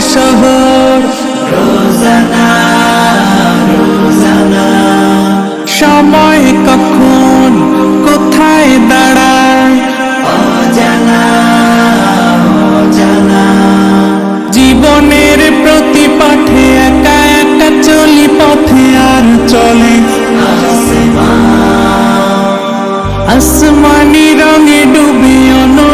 শহর। রোজানা রোজানা। সময় কখন কোথায় দাঁড়ায়? অজানা জীবনের প্রতি পাঠে একা একা চলি পথে আর চলে। আসমানি। রঙে ডুবে অনয়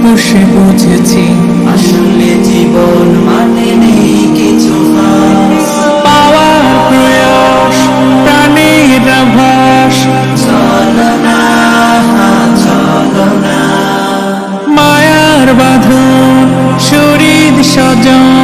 ফুসে বুঝেছি। আসলে জীবন মানে নেই কিছু পাওয়ার প্রয়াস প্রাণের আভাস। মায়ার বাঁধন শরীর সজন।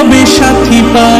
হবে সাথী পায়